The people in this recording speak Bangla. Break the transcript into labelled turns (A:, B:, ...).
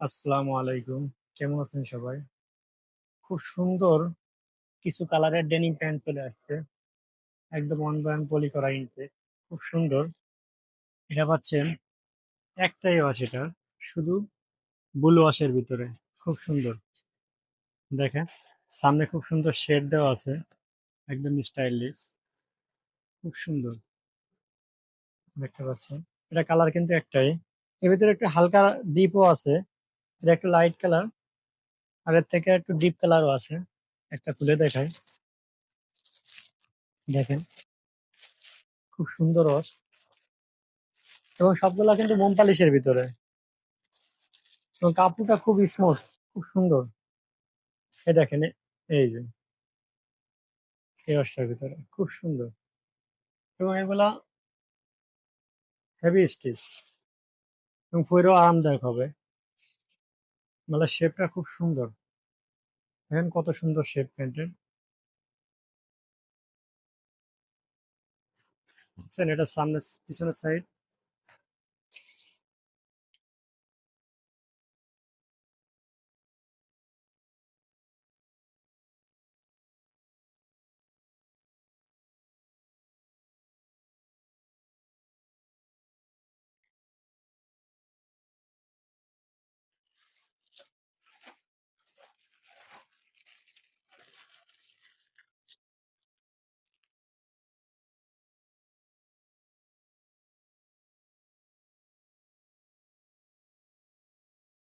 A: আসসালামু আলাইকুম। কেমন আছেন সবাই? খুব সুন্দর কিছু কালারের ডেনিম প্যান্ট চলে আসছে। একদম বাই পলি করা ইনতে খুব সুন্দর। এটা পাচ্ছেন একটাই ওয়াশ এটা, শুধু ব্লু ওয়াশের ভিতরে। খুব সুন্দর। দেখেন, সামনে খুব সুন্দর শেড দেওয়া আছে, একদম স্টাইলিশ খুব সুন্দর। দেখতে পাচ্ছেন। এটা কালার কিন্তু একটাই। এর ভিতরে একটা হালকা ডিপও আছে। এটা একটু লাইট কালার আর এর থেকে একটু ডিপ কালারও আছে, একটা তুলে দেখাই। দেখেন, খুব সুন্দর রস। এবং সবগুলা কিন্তু মোম ভিতরে। এবং কাপড়টা খুব স্মুথ খুব সুন্দর। এই দেখেন, এই যে। এই রসটার ভিতরে, খুব সুন্দর। এবং এগুলা হেভি স্টিচ এবং পরেও আরামদায়ক হবে। মানে শেপটা খুব সুন্দর। দেখেন কত সুন্দর শেপ প্যান্টের এটা সামনে পিছনের সাইড